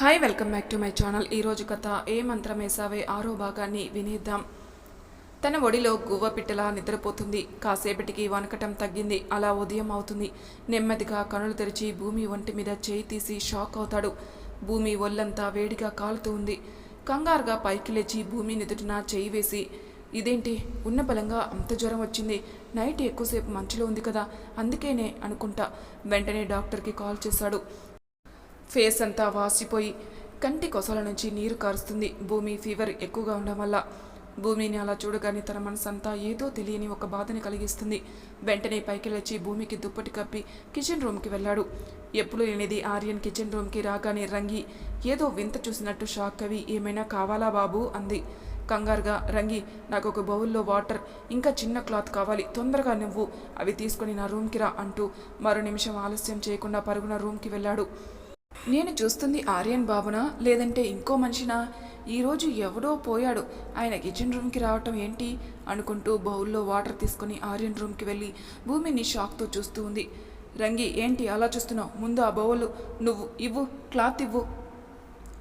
Hi welcome back to my channel ఈరోజు కథ ఏ మంత్రం వేసావే? ఆరో భాగాన్ని వినేద్దాం. తన ఒడిలో గువ్వ పిట్టలా నిద్రపోతుంది. కాసేపటికి వనకటం తగ్గింది. అలా ఉదయం అవుతుంది. నెమ్మదిగా కనులు తెరిచి భూమి ఒంటి మీద చేయి తీసి షాక్ అవుతాడు. భూమి ఒళ్ళంతా వేడిగా కాలుతూ ఉంది. కంగారుగా పైకి లేచి భూమి నిదుటిన చేయి వేసి ఇదేంటి? ఉన్న బలంగా అంత జ్వరం వచ్చింది. నైట్ ఎక్కువసేపు మంచులో ఉంది కదా. అందుకేనే అనుకుంటా. వెంటనే డాక్టర్కి కాల్ చేశాడు. ఫేస్ అంతా వాసిపోయి కంటి కొసల నుంచి నీరు కారుస్తుంది. భూమి ఫీవర్ ఎక్కువగా ఉండడం వల్ల భూమిని అలా చూడగానే తన మనసంతా ఏదో తెలియని ఒక బాధని కలిగిస్తుంది. వెంటనే పైకి లేచి భూమికి దుప్పటి కప్పి కిచెన్ రూమ్కి వెళ్ళాడు. ఎప్పుడు లేనిది ఆర్యన్ కిచెన్ రూమ్కి రాగానే రంగి ఏదో వింత చూసినట్టు షాక్ అవి ఏమైనా కావాలా బాబు? అంది. కంగారుగా రంగి నాకు ఒక బౌల్లో వాటర్ ఇంకా చిన్న క్లాత్ కావాలి తొందరగా నువ్వు అవి తీసుకొని నా రూమ్కి రా అంటూ మరో నిమిషం ఆలస్యం చేయకుండా పరుగున రూమ్కి వెళ్ళాడు. నేను చూస్తుంది ఆర్యన్ బాబునా? లేదంటే ఇంకో మనిషినా? ఈరోజు ఎవడో పోయాడు. ఆయన కిచెన్ రూమ్కి రావటం ఏంటి? అనుకుంటూ బౌల్లో వాటర్ తీసుకుని ఆర్యన్ రూమ్కి వెళ్ళి భూమిని షాక్తో చూస్తూ ఉంది. రంగి ఏంటి అలా చూస్తున్నావు? ముందు ఆ బౌల్ నువ్వు ఇవ్వు క్లాత్ ఇవ్వు.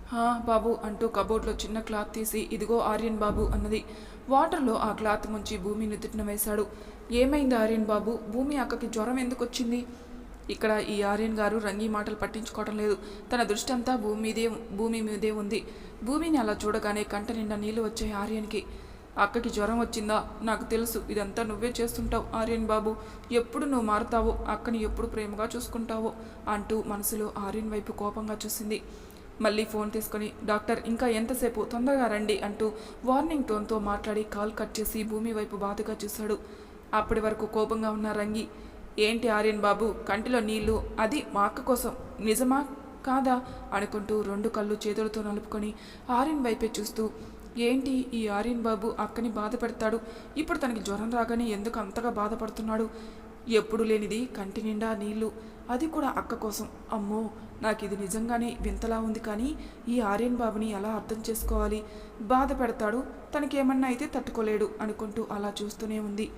హా బాబు అంటూ కబోర్డ్లో చిన్న క్లాత్ తీసి ఇదిగో ఆర్యన్ బాబు అన్నది. వాటర్లో ఆ క్లాత్ ముంచి భూమి నుదుటిన వేశాడు. ఏమైంది ఆర్యన్ బాబు? భూమి అక్కకి జ్వరం ఎందుకు వచ్చింది ఇక్కడ ఈ ఆర్యన్ గారు రంగి మాటలు పట్టించుకోవటం లేదు. తన దృష్టి అంతా భూమి మీదే భూమి మీదే ఉంది. భూమిని అలా చూడగానే కంట నిండా నీళ్ళు వచ్చాయి ఆర్యన్కి. అక్కకి జ్వరం వచ్చిందా? నాకు తెలుసు. ఇదంతా నువ్వే చేస్తుంటావు ఆర్యన్ బాబు. ఎప్పుడు నువ్వు మారుతావో అక్కని ఎప్పుడు ప్రేమగా చూసుకుంటావో అంటూ మనసులో ఆర్యన్ వైపు కోపంగా చూసింది. మళ్ళీ ఫోన్ తీసుకొని డాక్టర్ ఇంకా ఎంతసేపు? తొందరగా రండి అంటూ వార్నింగ్ టోన్తో మాట్లాడి కాల్ కట్ చేసి భూమి వైపు బాధగా చూశాడు. అప్పటి వరకు కోపంగా ఉన్న రంగి ఏంటి ఆర్యన్ బాబు కంటిలో నీళ్ళు? అది మా అక్క కోసం. నిజమా? కాదా? అనుకుంటూ రెండు కళ్ళు చేతులతో నలుపుకొని ఆర్యన్ వైపే చూస్తూ ఏంటి ఈ ఆర్యన్ బాబు అక్కని బాధపెడతాడు ఇప్పుడు తనకి జ్వరం రాగానే ఎందుకు అంతగా బాధపడుతున్నాడు ఎప్పుడు లేనిది కంటి నిండా నీళ్ళు. అది కూడా అక్క కోసం. అమ్మో నాకు ఇది నిజంగానే వింతలా ఉంది కానీ ఈ ఆర్యన్ బాబుని ఎలా అర్థం చేసుకోవాలి? బాధ పెడతాడు తనకేమన్నా అయితే తట్టుకోలేడు అనుకుంటూ అలా చూస్తూనే ఉంది.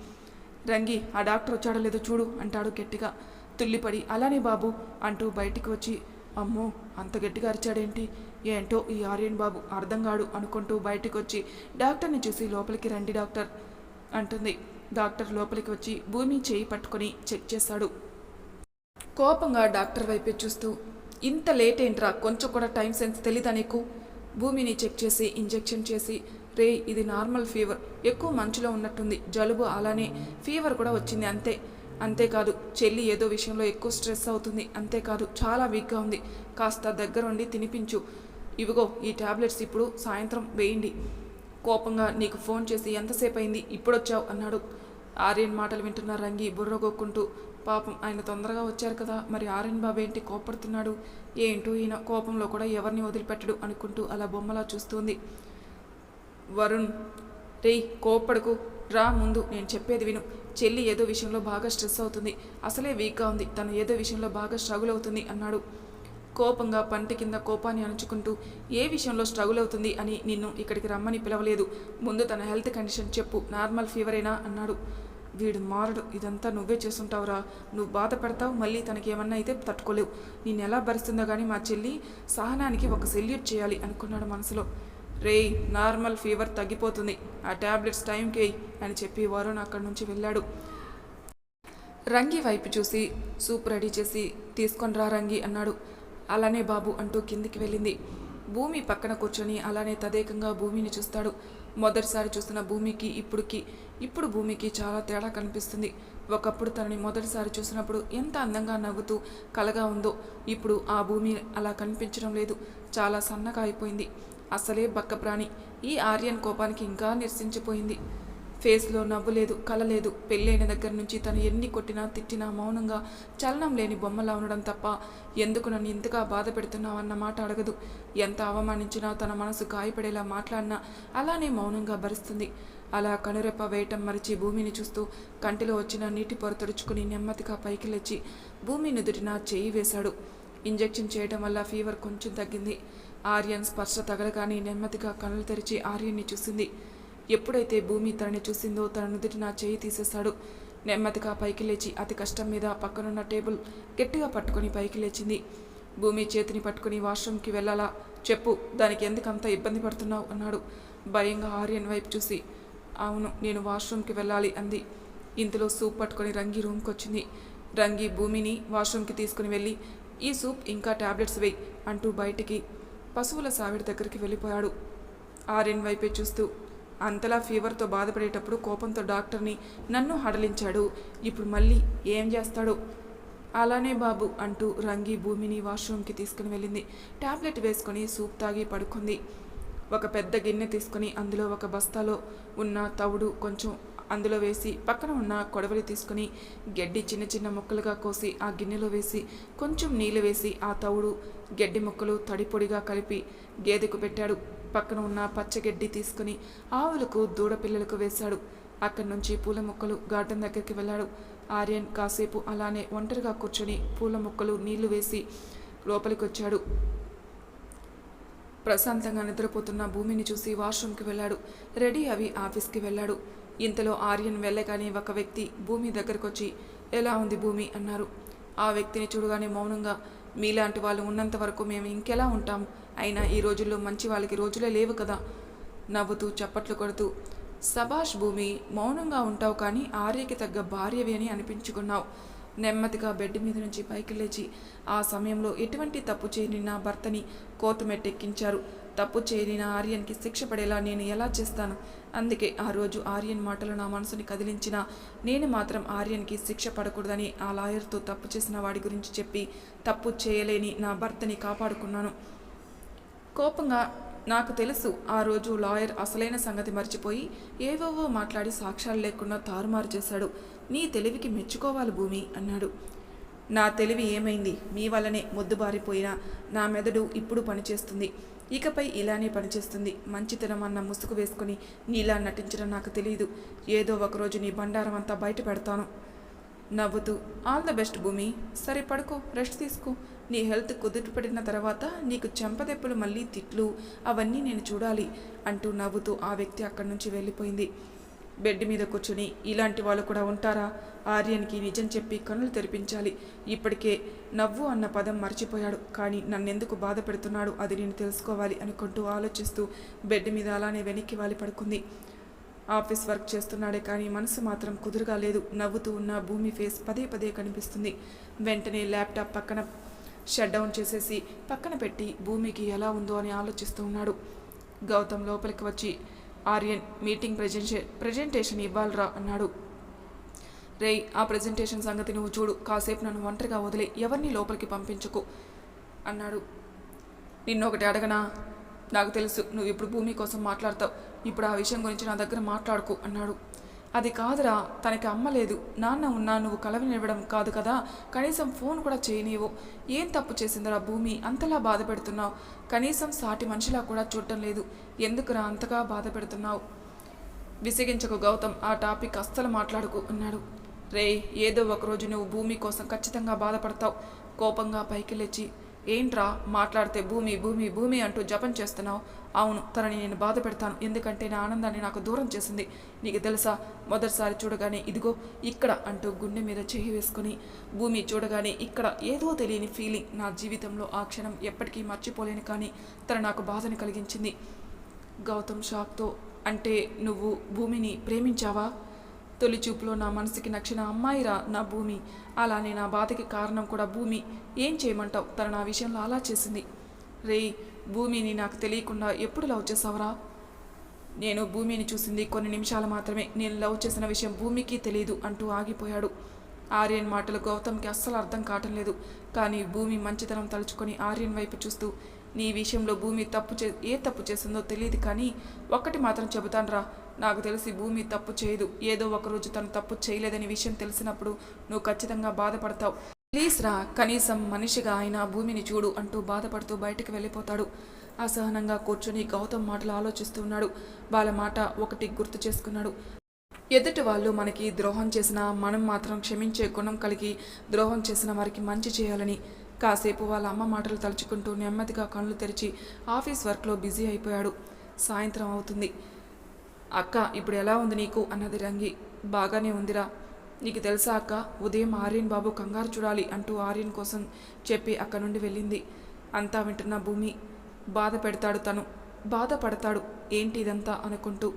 రంగి ఆ డాక్టర్ వచ్చాడో లేదో చూడు అంటాడు గట్టిగా. తుల్లిపడి అలానే బాబు అంటూ బయటికి వచ్చి అమ్మో అంత గట్టిగా అరిచాడేంటి? ఏంటో ఈ ఆర్యన్ బాబు అర్థం కాడు అనుకుంటూ బయటికి వచ్చి డాక్టర్ని చూసి లోపలికి రండి డాక్టర్ అంటుంది. డాక్టర్ లోపలికి వచ్చి భూమి చేయి పట్టుకొని చెక్ చేశాడు కోపంగా డాక్టర్ వైపే చూస్తూ ఇంత లేట్ ఏంట్రా? కొంచెం కూడా టైం సెన్స్ తెలీదా నీకు? భూమిని చెక్ చేసి ఇంజెక్షన్ చేసి రే ఇది నార్మల్ ఫీవర్. ఎక్కువ మంచులో ఉన్నట్టుంది. జలుబు అలానే ఫీవర్ కూడా వచ్చింది అంతే. అంతేకాదు చెల్లి ఏదో విషయంలో ఎక్కువ స్ట్రెస్ అవుతుంది. అంతేకాదు చాలా వీక్గా ఉంది. కాస్త దగ్గరుండి తినిపించు. ఇవిగో ఈ టాబ్లెట్స్ ఇప్పుడు సాయంత్రం వేయండి. కోపంగా నీకు ఫోన్ చేసి ఎంతసేపు అయింది? ఇప్పుడొచ్చావు? అన్నాడు. ఆర్యన్ మాటలు వింటున్న రంగి బుర్రగొక్కుంటూ పాపం ఆయన తొందరగా వచ్చారు కదా. మరి ఆర్యన్ బాబు ఏంటి కోపడుతున్నాడు ఏంటో ఈయన కోపంలో కూడా ఎవరిని వదిలిపెట్టడు అనుకుంటూ అలా బొమ్మలా చూస్తుంది. వరుణ్ రే కోపడకు రా ముందు నేను చెప్పేది విను. చెల్లి ఏదో విషయంలో బాగా స్ట్రెస్ అవుతుంది. అసలే వీక్గా ఉంది. తను ఏదో విషయంలో బాగా స్ట్రగుల్ అవుతుంది అన్నాడు. కోపంగా పంటి కింద కోపాన్ని అణుచుకుంటూ ఏ విషయంలో స్ట్రగుల్ అవుతుంది అని నిన్ను ఇక్కడికి రమ్మని పిలవలేదు. ముందు తన హెల్త్ కండిషన్ చెప్పు. నార్మల్ ఫీవరేనా అన్నాడు. వీడు మారడు. ఇదంతా నువ్వే చేస్తుంటావురా. నువ్వు బాధ పెడతావు మళ్ళీ తనకి ఏమన్నా అయితే తట్టుకోలేవు. నేను ఎలా భరిస్తుందో కానీ మా చెల్లి సహనానికి ఒక సెల్యూట్ చేయాలి అనుకున్నాడు మనసులో. రేయ్ నార్మల్ ఫీవర్ తగ్గిపోతుంది. ఆ ట్యాబ్లెట్స్ టైంకి అని చెప్పి వరుణ్ అక్కడి నుంచి వెళ్ళాడు. రంగి వైపు చూసి సూప్ రెడీ చేసి తీసుకొని రా రంగి అన్నాడు. అలానే బాబు అంటూ కిందికి వెళ్ళింది. భూమి పక్కన కూర్చొని అలానే తదేకంగా భూమిని చూస్తాడు. మొదటిసారి చూసిన భూమికి ఇప్పుడుకి ఇప్పుడు భూమికి చాలా తేడా కనిపిస్తుంది. ఒకప్పుడు తనని మొదటిసారి చూసినప్పుడు ఎంత అందంగా నవ్వుతూ కలగా ఉందో ఇప్పుడు ఆ భూమి అలా కనిపించడం లేదు. చాలా సన్నగా అయిపోయింది. అసలే బక్కప్రాణి. ఈ ఆర్యన్ కోపానికి ఇంకా నిరసించిపోయింది. ఫేస్లో నవ్వు లేదు కల లేదు. పెళ్ళైన దగ్గర నుంచి తను ఎన్ని కొట్టినా తిట్టినా మౌనంగా చలనం లేని బొమ్మలా ఉండడం తప్ప ఎందుకు నన్ను ఇంతగా బాధ పెడుతున్నావన్న మాట అడగదు. ఎంత అవమానించినా తన మనసు గాయపడేలా మాట్లాడినా అలానే మౌనంగా భరిస్తుంది. అలా కనురెప్ప వేయటం మరిచి భూమిని చూస్తూ కంటిలో వచ్చిన నీటి పొర తుడుచుకుని నెమ్మదిగా పైకి లేచి భూమి నుదుటిన చేయి వేశాడు. ఇంజెక్షన్ చేయడం వల్ల ఫీవర్ కొంచెం తగ్గింది. ఆర్యన్ స్పర్శ తగలగానే నెమ్మదిగా కళ్ళు తెరిచి ఆర్యన్ని చూసింది. ఎప్పుడైతే భూమి తనని చూసిందో తన నుదుటి నా చేయి తీసేశాడు నెమ్మదిగా పైకి లేచి అతి కష్టం మీద పక్కనున్న టేబుల్ గట్టిగా పట్టుకొని పైకి లేచింది. భూమి చేతిని పట్టుకుని వాష్రూమ్కి వెళ్ళాలా? చెప్పు దానికి ఎందుకంత ఇబ్బంది పడుతున్నావు? అన్నాడు. భయంగా ఆర్యన్ వైపు చూసి. అవును నేను వాష్రూమ్కి వెళ్ళాలి అంది. ఇంతలో సూప్ పట్టుకొని రంగి రూమ్కి వచ్చింది రంగి భూమిని వాష్రూమ్కి తీసుకుని వెళ్ళి ఈ సూప్ ఇంకా టాబ్లెట్స్ వేయి అంటూ బయటికి పశువుల సావిడి దగ్గరికి వెళ్ళిపోయాడు. ఆర్యన్ వైపే చూస్తూ అంతలా ఫీవర్తో బాధపడేటప్పుడు కోపంతో డాక్టర్ని నన్ను హడలించాడు. ఇప్పుడు మళ్ళీ ఏం చేస్తాడో? అలానే బాబు అంటూ రంగి భూమిని వాష్రూమ్కి తీసుకుని వెళ్ళింది. టాబ్లెట్ వేసుకొని సూప్ తాగి పడుకుంది. ఒక పెద్ద గిన్నె తీసుకొని అందులో ఒక బస్తాలో ఉన్న తవుడు కొంచెం అందులో వేసి పక్కన ఉన్న కొడవలి తీసుకొని గడ్డి చిన్న చిన్న ముక్కలుగా కోసి ఆ గిన్నెలో వేసి కొంచెం నీళ్ళు వేసి ఆ తవుడు గడ్డి ముక్కలు తడిపొడిగా కలిపి గేదెకు పెట్టాడు. పక్కన ఉన్న పచ్చగడ్డి తీసుకుని ఆవులకు దూడ పిల్లలకు వేశాడు. అక్కడి నుంచి పూల మొక్కలు గార్డెన్ దగ్గరికి వెళ్ళాడు. ఆర్యన్ కాసేపు అలానే ఒంటరిగా కూర్చొని పూల మొక్కలు నీళ్ళు వేసి లోపలికి వచ్చాడు ప్రశాంతంగా నిద్రపోతున్న భూమిని చూసి వాష్రూమ్కి వెళ్ళాడు. రెడీ అవి ఆఫీస్కి వెళ్ళాడు. ఇంతలో ఆర్యన్ వెళ్ళగానే ఒక వ్యక్తి భూమి దగ్గరకు వచ్చి ఎలా ఉంది భూమి? అన్నారు. ఆ వ్యక్తిని చూడగానే మౌనంగా మీలాంటి వాళ్ళు ఉన్నంత వరకు మేము ఇంకెలా ఉంటాం? అయినా ఈ రోజుల్లో మంచి వాళ్ళకి రోజులే లేవు కదా! నవ్వుతూ చప్పట్లు కొడుతూ సభాష్ భూమి మౌనంగా ఉంటావు కానీ ఆర్యకి తగ్గ భార్యవి అని అనిపించుకున్నావు. నెమ్మదిగా బెడ్ మీద నుంచి పైకి లేచి ఆ సమయంలో ఎటువంటి తప్పు చేయని నా భర్తని కోర్టు తప్పు చేయని నా ఆర్యన్కి శిక్ష పడేలా నేను ఎలా చేస్తాను? అందుకే ఆ రోజు ఆర్యన్ మాటలు నా మనసుని కదిలించిన నేను మాత్రం ఆర్యన్కి శిక్ష పడకూడదని ఆ లాయర్తో తప్పు చేసిన వాడి గురించి చెప్పి తప్పు చేయలేని నా భర్తని కాపాడుకున్నాను. కోపంగా నాకు తెలుసు ఆ రోజు లాయర్ అసలైన సంగతి మర్చిపోయి ఏవేవో మాట్లాడి సాక్ష్యాలు లేకుండా తారుమారు చేశాడు. నీ తెలివికి మెచ్చుకోవాలి భూమి అన్నాడు. నా తెలివి ఏమైంది? మీ వల్లనే మొద్దుబారిపోయిన నా మెదడు ఇప్పుడు పనిచేస్తుంది. ఇకపై ఇలానే పనిచేస్తుంది. మంచితనం అన్న ముసుగు వేసుకుని నీలా నటించడం నాకు తెలియదు ఏదో ఒకరోజు నీ బండారం అంతా బయట పెడతాను. నవ్వుతూ ఆల్ ద బెస్ట్ భూమి. సరే పడుకో రెస్ట్ తీసుకో. నీ హెల్త్ కుదుటపడిన తర్వాత నీకు చెంపదెప్పులు మళ్ళీ తిట్లు అవన్నీ నేను చూడాలి అంటూ నవ్వుతూ ఆ వ్యక్తి అక్కడి నుంచి వెళ్ళిపోయింది. బెడ్ మీద కూర్చుని ఇలాంటి వాళ్ళు కూడా ఉంటారా ఆర్యన్కి నిజం చెప్పి కనులు తెరిపించాలి. ఇప్పటికే నవ్వు అన్న పదం మర్చిపోయాడు. కానీ నన్నెందుకు బాధ పెడుతున్నాడు? అది నేను తెలుసుకోవాలి అనుకుంటూ ఆలోచిస్తూ బెడ్ మీద అలానే వెనక్కి వాలి పడుకుంది. ఆఫీస్ వర్క్ చేస్తున్నాడే కానీ మనసు మాత్రం కుదురుగా లేదు. నవ్వుతూ ఉన్న భూమి ఫేస్ పదే పదే కనిపిస్తుంది. వెంటనే ల్యాప్టాప్ పక్కన షట్ డౌన్ చేసేసి పక్కన పెట్టి భూమికి ఎలా ఉందో అని ఆలోచిస్తూ ఉన్నాడు. గౌతమ్ లోపలికి వచ్చి ఆర్యన్ మీటింగ్ ప్రజెంటే ప్రజెంటేషన్ ఇవ్వాలరా అన్నాడు. రేయ్ ఆ ప్రజెంటేషన్ సంగతి నువ్వు చూడు. కాసేపు నన్ను ఒంటరిగా వదిలే. ఎవరిని లోపలికి పంపించుకు? అన్నాడు. నిన్ను ఒకటి అడగనా? నాకు తెలుసు. నువ్వు ఇప్పుడు భూమి కోసం మాట్లాడతావు. ఇప్పుడు ఆ విషయం గురించి నా దగ్గర మాట్లాడుకో అన్నాడు. అది కాదురా తనకి అమ్మ లేదు. నాన్న ఉన్నా నువ్వు కలవనివ్వడం కాదు కదా. కనీసం ఫోన్ కూడా చేయనీవు. ఏం తప్పు చేసిందిరా భూమి? అంతలా బాధ పెడుతున్నావు కనీసం సాటి మనిషిలా కూడా చూడటం లేదు. ఎందుకురా అంతగా బాధ పెడుతున్నావు విసిగించకు గౌతమ్. ఆ టాపిక్ అస్సలు మాట్లాడుకు అన్నాడు. రే ఏదో ఒకరోజు నువ్వు భూమి కోసం ఖచ్చితంగా బాధపడతావు. కోపంగా పైకి లేచి ఏంట్రా మాట్లాడితే భూమి భూమి భూమి అంటూ జపం చేస్తున్నావు? అవును తనని నేను బాధ పెడతాను. ఎందుకంటే నా ఆనందాన్ని నాకు దూరం చేసింది. నీకు తెలుసా? మొదటిసారి చూడగానే ఇదిగో ఇక్కడ అంటూ గుండె మీద చేయి వేసుకొని భూమి చూడగానే ఇక్కడ ఏదో తెలియని ఫీలింగ్ నా జీవితంలో ఆ క్షణం ఎప్పటికీ మర్చిపోలేను కానీ తన నాకు బాధని కలిగించింది. గౌతమ్ షాక్తో అంటే నువ్వు భూమిని ప్రేమించావా? తొలి చూపులో నా మనసుకి నచ్చిన అమ్మాయిరా నా భూమి. అలానే నా బాధకి కారణం కూడా భూమి. ఏం చేయమంటావు? తను నా విషయంలో అలా చేసింది. రేయ్ భూమిని నాకు తెలియకుండా ఎప్పుడు లవ్ చేసావరా? నేను భూమిని చూసింది కొన్ని నిమిషాలు మాత్రమే. నేను లవ్ చేసిన విషయం భూమికి తెలియదు అంటూ ఆగిపోయాడు. ఆర్యన్ మాటలు గౌతమ్కి అస్సలు అర్థం కావటం లేదు. కానీ భూమి మంచితనం తలుచుకొని ఆర్యన్ వైపు చూస్తూ నీ విషయంలో భూమి తప్పు చే ఏ తప్పు చేసిందో తెలియదు కానీ ఒక్కటి మాత్రం చెబుతానురా. నాకు తెలిసి భూమి తప్పు చేయదు. ఏదో ఒకరోజు తను తప్పు చేయలేదని విషయం తెలిసినప్పుడు నువ్వు ఖచ్చితంగా బాధపడతావు. ప్లీజ్ రా కనీసం మనిషిగా ఆయన భూమిని చూడు అంటూ బాధపడుతూ బయటకు వెళ్ళిపోతాడు. అసహనంగా కూర్చొని గౌతమ్ మాటలు ఆలోచిస్తున్నాడు వాళ్ళ మాట ఒకటి గుర్తు చేసుకున్నాడు. ఎదుటి వాళ్ళు మనకి ద్రోహం చేసినా మనం మాత్రం క్షమించే గుణం కలిగి ద్రోహం చేసిన వారికి మంచి చేయాలని. కాసేపు వాళ్ళ అమ్మ మాటలు తలుచుకుంటూ నెమ్మదిగా కళ్ళు తెరిచి ఆఫీస్ వర్క్లో బిజీ అయిపోయాడు. సాయంత్రం అవుతుంది. అక్క ఇప్పుడు ఎలా ఉంది నీకు? అన్నది రంగి. బాగానే ఉందిరా. నీకు తెలుసా అక్క ఉదయం ఆర్యన్ బాబు కంగారు చూడాలి అంటూ ఆర్యన్ కోసం చెప్పి అక్కడి నుండి వెళ్ళింది. అంతా వింటున్న భూమి బాధ పెడతాడు తను. బాధపడతాడు ఏంటి ఇదంతా? అనుకుంటూ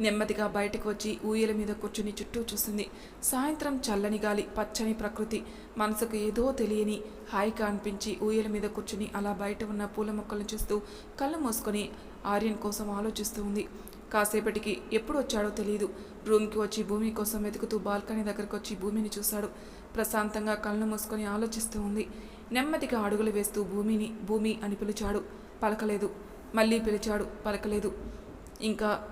నెమ్మదిగా బయటకు వచ్చి ఊయల మీద కూర్చుని చుట్టూ చూసింది. సాయంత్రం చల్లని గాలి పచ్చని ప్రకృతి మనసుకు ఏదో తెలియని హాయిగా అనిపించి ఊయల మీద కూర్చుని అలా బయట ఉన్న పూల మొక్కలను చూస్తూ కళ్ళు మూసుకొని ఆర్యన్ కోసం ఆలోచిస్తూ ఉంది. కాసేపటికి ఎప్పుడు వచ్చాడో తెలియదు రూమ్కి వచ్చి భూమి కోసం వెతుకుతూ బాల్కనీ దగ్గరకు వచ్చి భూమిని చూశాడు. ప్రశాంతంగా కళ్ళు మూసుకొని ఆలోచిస్తూ ఉంది. నెమ్మదిగా అడుగులు వేస్తూ భూమిని భూమి అని పిలిచాడు. పలకలేదు. మళ్ళీ పిలిచాడు. పలకలేదు. ఇంకా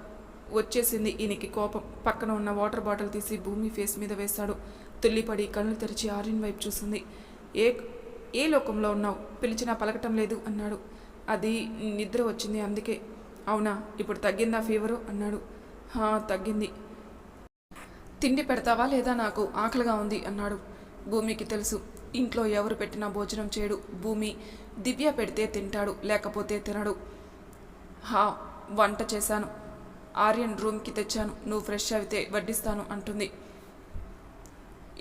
వచ్చేసింది ఈయనకి కోపం. పక్కన ఉన్న వాటర్ బాటిల్ తీసి భూమి ఫేస్ మీద వేశాడు. తుల్లిపడి కళ్ళు తెరిచి ఆర్యన్ వైపు చూసింది. ఏ ఏ లోకంలో ఉన్నావు? పిలిచినా పలకటం లేదు అన్నాడు. అది నిద్ర వచ్చింది అందుకే. అవునా ఇప్పుడు తగ్గిందా ఫీవరు? అన్నాడు. హా తగ్గింది. తిండి పెడతావా లేదా నాకు? ఆకలిగా ఉంది అన్నాడు. భూమికి తెలుసు. ఇంట్లో ఎవరు పెట్టినా భోజనం చేయడు. భూమి దివ్య పెడితే తింటాడు లేకపోతే తినడు. హా వంట చేశాను. ఆర్యన్ రూమ్కి తెచ్చాను. నువ్వు ఫ్రెష్ అయితే వడ్డిస్తాను అంటుంది.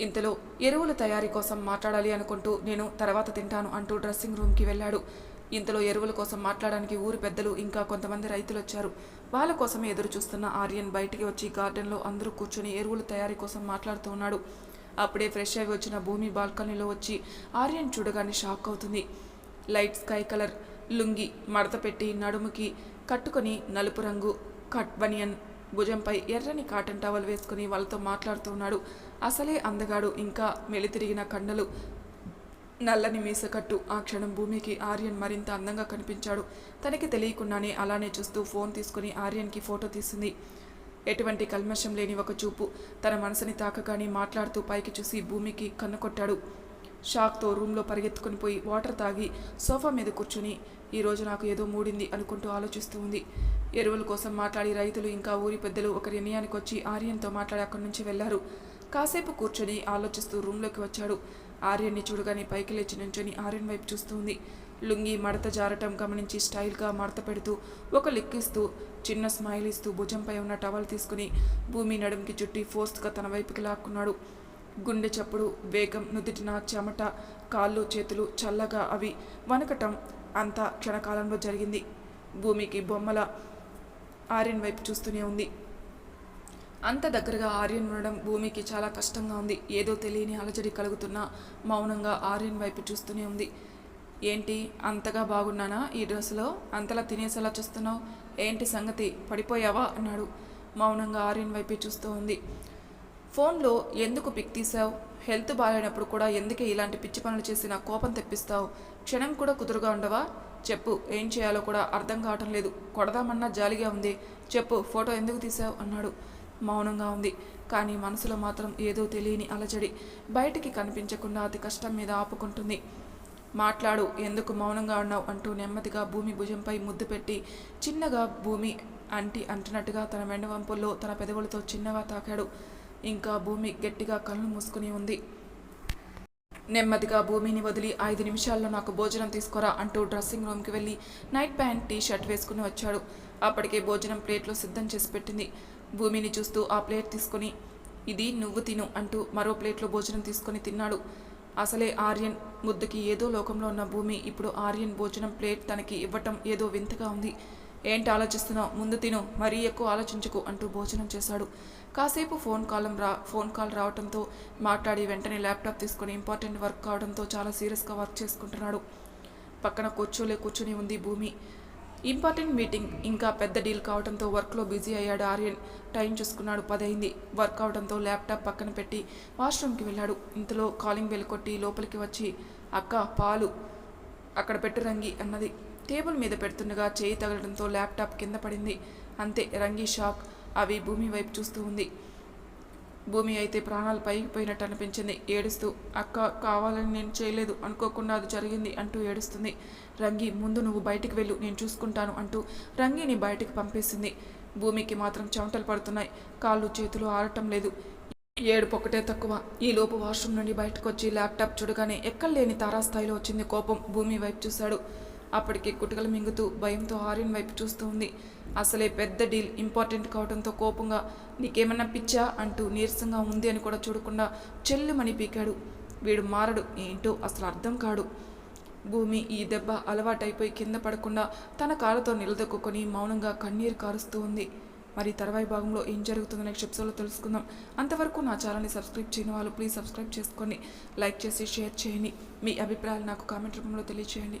ఇంతలో ఎరువుల తయారీ కోసం మాట్లాడాలి అనుకుంటూ నేను తర్వాత తింటాను అంటూ డ్రెస్సింగ్ రూమ్కి వెళ్ళాడు. ఇంతలో ఎరువుల కోసం మాట్లాడడానికి ఊరి పెద్దలు ఇంకా కొంతమంది రైతులు వచ్చారు వాళ్ళ కోసం ఎదురు చూస్తున్న ఆర్యన్ బయటికి వచ్చి గార్డెన్లో అందరూ కూర్చొని ఎరువుల తయారీ కోసం మాట్లాడుతూ ఉన్నాడు. అప్పుడే ఫ్రెష్ అయి వచ్చిన భూమి బాల్కనీలో వచ్చి ఆర్యన్ చూడగానే షాక్ అవుతుంది. లైట్ స్కై కలర్ లుంగి మడత పెట్టి నడుముకి కట్టుకొని నలుపు రంగు కట్ బనియన్ భుజంపై ఎర్రని కాటన్ టవల్ వేసుకుని వాళ్ళతో మాట్లాడుతూ ఉన్నాడు. అసలే అందగాడు ఇంకా మెలితిరిగిన కండలు నల్లని మీసకట్టు ఆ క్షణం భూమికి ఆర్యన్ మరింత అందంగా కనిపించాడు. తనకి తెలియకుండానే అలానే చూస్తూ ఫోన్ తీసుకుని ఆర్యన్కి ఫోటో తీసింది. ఎటువంటి కల్మషం లేని ఒక చూపు. తన మనసుని తాకగానే మాట్లాడుతూ పైకి చూసి భూమికి కన్ను కొట్టాడు. షాక్తో రూమ్లో పరిగెత్తుకుని పోయి వాటర్ తాగి సోఫా మీద కూర్చుని ఈరోజు నాకు ఏదో మూడింది అనుకుంటూ ఆలోచిస్తూ ఉంది. ఎరువుల కోసం మాట్లాడి రైతులు ఇంకా ఊరి పెద్దలు ఒక నిర్ణయానికి వచ్చి ఆర్యన్తో మాట్లాడి అక్కడి నుంచి వెళ్ళారు. కాసేపు కూర్చొని ఆలోచిస్తూ రూమ్లోకి వచ్చాడు. ఆర్యన్ని చూడగానే పైకి లేచి నుంచొని ఆర్యన్ వైపు చూస్తూ ఉంది లుంగి మడత జారటం గమనించి స్టైల్గా మడత పెడుతూ ఒక లిక్కిస్తూ చిన్న స్మైల్ ఇస్తూ భుజంపై ఉన్న టవల్ తీసుకుని భూమి నడుంకి చుట్టి ఫోర్స్గా తన వైపుకి లాక్కున్నాడు. గుండె చప్పుడు వేగం నుదిటిన చెమట కాళ్ళు చేతులు చల్లగా అవి వనకటం అంతా క్షణకాలంలో జరిగింది. భూమికి బొమ్మల ఆర్యన్ వైపు చూస్తూనే ఉంది. అంత దగ్గరగా ఆర్యన్ ఉండడం భూమికి చాలా కష్టంగా ఉంది. ఏదో తెలియని అలజడి కలుగుతున్నా మౌనంగా ఆర్యన్ వైపు చూస్తూనే ఉంది. ఏంటి? అంతగా బాగున్నానా ఈ డ్రెస్సులో? అంతలా తినేసేలా చూస్తున్నావు? ఏంటి సంగతి? పడిపోయావా? అన్నాడు. మౌనంగా ఆర్యన్ వైపే చూస్తూ ఉంది. ఫోన్లో ఎందుకు పిక్ తీసావు హెల్త్ బాగాలేనప్పుడు కూడా ఎందుకే ఇలాంటి పిచ్చి పనులు చేసి నా కోపం తెప్పిస్తావు? క్షణం కూడా కుదురుగా ఉండవా? చెప్పు ఏం చేయాలో కూడా అర్థం కావటం లేదు. కొడదామన్నా జాలిగా ఉంది. చెప్పు ఫోటో ఎందుకు తీసావు అన్నాడు. మౌనంగా ఉంది. కానీ మనసులో మాత్రం ఏదో తెలియని అలజడి బయటికి కనిపించకుండా అతి కష్టం మీద ఆపుకుంటుంది. మాట్లాడు ఎందుకు మౌనంగా ఉన్నావు అంటూ నెమ్మదిగా భూమి భుజంపై ముద్దు పెట్టి చిన్నగా భూమి అంటి అంటున్నట్టుగా తన వెండవంపుల్లో తన పెదవులతో చిన్నగా తాకాడు. ఇంకా భూమి గట్టిగా కళ్ళు మూసుకుని ఉంది. నెమ్మదిగా భూమిని వదిలి ఐదు నిమిషాల్లో నాకు భోజనం తీసుకురా అంటూ డ్రెస్సింగ్ రూమ్కి వెళ్ళి నైట్ ప్యాంట్ టీ షర్ట్ వేసుకుని వచ్చాడు. అప్పటికే భోజనం ప్లేట్లో సిద్ధం చేసి పెట్టింది. భూమిని చూస్తూ ఆ ప్లేట్ తీసుకొని ఇది నువ్వు తిను అంటూ మరో ప్లేట్లో భోజనం తీసుకొని తిన్నాడు. అసలే ఆర్యన్ ముద్దుకి ఏదో లోకంలో ఉన్న భూమి ఇప్పుడు ఆర్యన్ భోజనం ప్లేట్ తనకి ఇవ్వటం ఏదో వింతగా ఉంది. ఏంటి ఆలోచిస్తున్నావు? ముందు తిను మరీ ఎక్కువ ఆలోచించకు అంటూ భోజనం చేశాడు. కాసేపు ఫోన్ కాలం రా ఫోన్ కాల్ రావడంతో మాట్లాడి వెంటనే ల్యాప్టాప్ తీసుకొని ఇంపార్టెంట్ వర్క్ కావడంతో చాలా సీరియస్గా వర్క్ చేసుకుంటున్నాడు. పక్కన కూర్చోలే కూర్చుని ఉంది భూమి. ఇంపార్టెంట్ మీటింగ్ ఇంకా పెద్ద డీల్ కావడంతో వర్క్లో బిజీ అయ్యాడు ఆర్యన్. టైం చూసుకున్నాడు పదైంది. వర్క్ అవడంతో ల్యాప్టాప్ పక్కన పెట్టి వాష్రూమ్కి వెళ్ళాడు. ఇంతలో కాలింగ్ బెల్ కొట్టి లోపలికి వచ్చి అక్క పాలు. అక్కడ పెట్టు రంగి అన్నది. టేబుల్ మీద పెడుతుండగా చేయి తగలడంతో ల్యాప్టాప్ కింద పడింది. అంతే రంగి షాక్. అవి భూమి వైపు చూస్తూ ఉంది. భూమి అయితే ప్రాణాలు పైకి పోయినట్టు అనిపించింది. ఏడుస్తూ అక్క కావాలని నేను చేయలేదు. అనుకోకుండా అది జరిగింది అంటూ ఏడుస్తుంది. రంగి ముందు నువ్వు బయటికి వెళ్ళు. నేను చూసుకుంటాను అంటూ రంగిని బయటికి పంపేసింది. భూమికి మాత్రం చెమటలు పడుతున్నాయి. కాళ్ళు చేతులు ఆడటం లేదు. ఏడుపు ఒకటే తక్కువ. ఈ లోపు వాష్రూమ్ నుండి బయటకు వచ్చి ల్యాప్టాప్ చూడగానే ఎక్కడలేని తారాస్థాయిలో వచ్చింది కోపం. భూమి వైపు చూశాడు. అప్పటికే కుటుకలు మింగుతూ భయంతో ఆర్యన్ వైపు చూస్తూ ఉంది. అసలే పెద్ద డీల్ ఇంపార్టెంట్ కావడంతో కోపంగా నీకేమన్నా పిచ్చా? అంటూ నీరసంగా ఉంది అని కూడా చూడకుండా చెల్లుమని పీకాడు. వీడు మారడు ఏంటో అసలు అర్థం కాడు. భూమి ఈ దెబ్బ అలవాటైపోయి కింద పడకుండా తన కాళ్ళతో నిలదొక్కుని మౌనంగా కన్నీరు కారుస్తూ ఉంది. మరి తర్వాయి భాగంలో ఏం జరుగుతుందో నెక్స్ట్ ఎపిసోడ్లో తెలుసుకుందాం. అంతవరకు నా ఛానల్ని సబ్స్క్రైబ్ చేయని వాళ్ళు ప్లీజ్ సబ్స్క్రైబ్ చేసుకోండి. లైక్ చేసి షేర్ చేయండి. మీ అభిప్రాయాలు నాకు కామెంట్ రూపంలో తెలియచేయండి.